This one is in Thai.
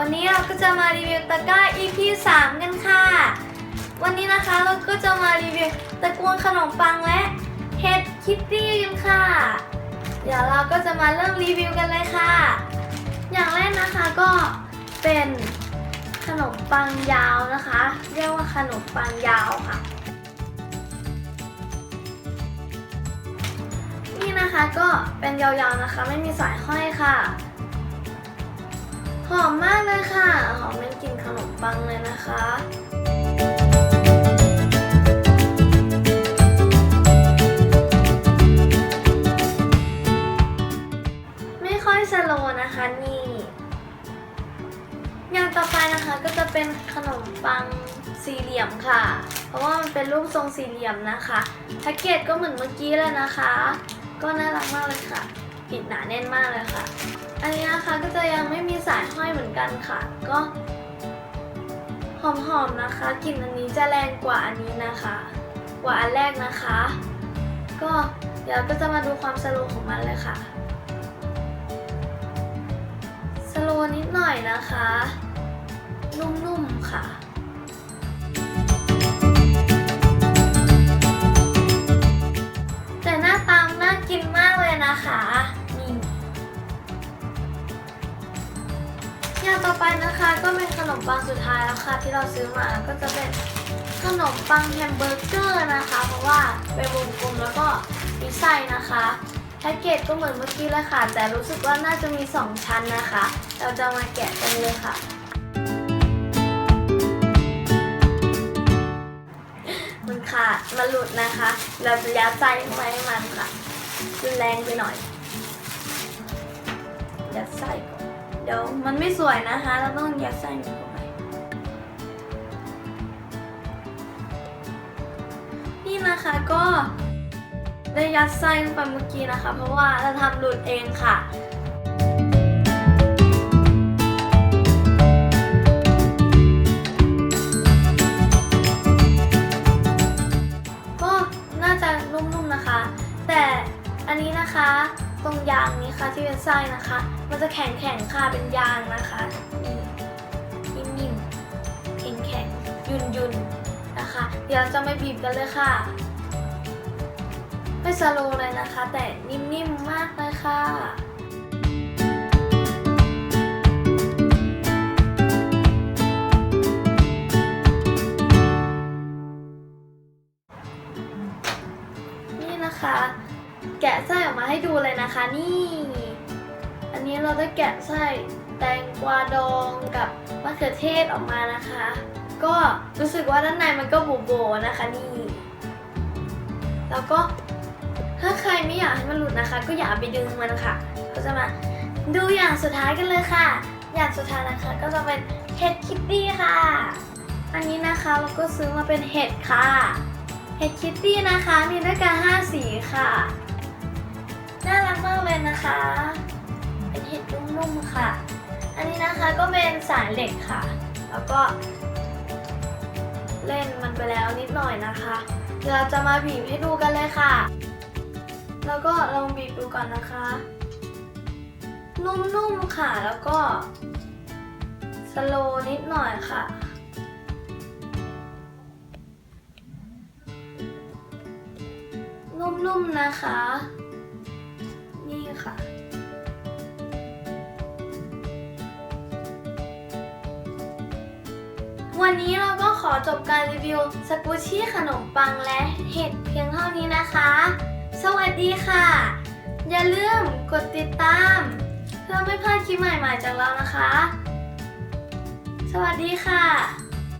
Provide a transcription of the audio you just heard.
วันนี้เราก็จะมารีวิวตะกร้า EP 3 กันค่ะ วันนี้นะคะเราก็จะมารีวิวตะกวนขนมปังและเห็ดคิตตี้กันค่ะ เดี๋ยวเราก็จะมาเริ่มรีวิวกันเลยค่ะ อย่างแรกนะคะก็เป็นขนมปังยาวนะคะ เรียกว่าขนมปังยาวค่ะ นี่นะคะก็เป็นยาวๆนะคะ ไม่มีสายห้อยค่ะ หอมมากเลยค่ะ หอมเป็นกลิ่นขนมปังเลยนะคะไม่ค่อยสโลนะคะนี่อย่างต่อไปนะคะก็จะเป็นขนมปังสี่เหลี่ยมค่ะ เพราะว่ามันเป็นรูปทรงสี่เหลี่ยมนะคะแพ็กเกจก็เหมือนเมื่อกี้เลยนะคะ ก็น่ารักมากเลยค่ะปิดหนาแน่นมากเลยค่ะ อันนี้นะคะก็จะยังไม่ กันค่ะ ก็หอมๆนะคะ กลิ่นอันนี้จะแรงกว่าอันนี้นะคะ กว่าอันแรกนะคะ ก็เดี๋ยวก็จะมาดูความสโลของมันเลยค่ะ สโลนิดหน่อยนะคะ นุ่มๆค่ะแต่หน้าตามน่ากินมากเลยนะคะ อย่างต่อไปนะคะ ก็เป็นขนมปังสุดท้ายแล้วค่ะ ที่เราซื้อมาก็จะเป็นขนมปังแฮมเบอร์เกอร์นะคะ เพราะว่าเป็นวงกลมแล้วก็มีไส้นะคะแพ็กเกจก็เหมือนเมื่อกี้เลยค่ะ แต่รู้สึกว่าน่าจะมี 2 ชั้นนะคะ เราจะมาแกะกันเลยค่ะ มันขาดมันหลุดนะคะ เราจะยัดไส้เข้าไปให้มันค่ะรุนแรงไปหน่อยยัดไส้ก่อน ดี๋ยวมันไม่สวยนะคะ เราต้องยัดไส้เข้าไป นี่นะคะก็ได้ยัดไส้ลงไปเมื่อกี้นะคะ เพราะว่าเราทำหลุดเองค่ะก็น่าจะนุ่มๆนะคะ แต่อันนี้นะคะ ตรงยางนี้ค่ะที่เป็นไส้นะคะ มันจะแข็งแข็งค่ะเป็นยางนะคะนี่นิ่มๆแข็งๆยุ่นๆนะคะ เดี๋ยวเราจะไม่บีบกันเลยค่ะ ไม่สโลเลยนะคะ แต่นิ่มๆมากเลยค่ะ ดูเลยนะคะนี่ อันนี้เราได้แกะไส้แตงกวาดองกับมะเขือเทศออกมานะคะ ก็รู้สึกว่าด้านในมันก็โบโบนะคะนี่แล้วก็ถ้าใครไม่อยากให้มันหลุดนะคะ ก็อย่าไปดึงมันค่ะก็จะมาดูอย่างสุดท้ายกันเลยค่ะ อย่างสุดท้ายนะคะก็จะเป็นเห็ดคิตตี้ค่ะ อันนี้นะคะเราก็ซื้อมาเป็นเห็ดค่ะ เห็ดคิตตี้นะคะมีด้วยกัน5สีค่ะ น่ารักมากเลยนะคะ เป็นเห็ดนุ่มๆค่ะ อันนี้นะคะก็เป็นสายเหล็กค่ะ แล้วก็ เล่นมันไปแล้วนิดหน่อยนะคะ เราจะมาบีบให้ดูกันเลยค่ะ แล้วก็ลองบีบดูก่อนนะคะ นุ่มๆค่ะ แล้วก็สโลนิดหน่อยค่ะนุ่มๆนะคะ ค่ะ วันนี้เราก็ขอจบการรีวิวสกูชี่ขนมปังและเห็ดเพียงเท่านี้นะคะ สวัสดีค่ะ อย่าลืมกดติดตาม เพื่อไม่พลาดคลิปใหม่ๆจากเรานะคะ สวัสดีค่ะ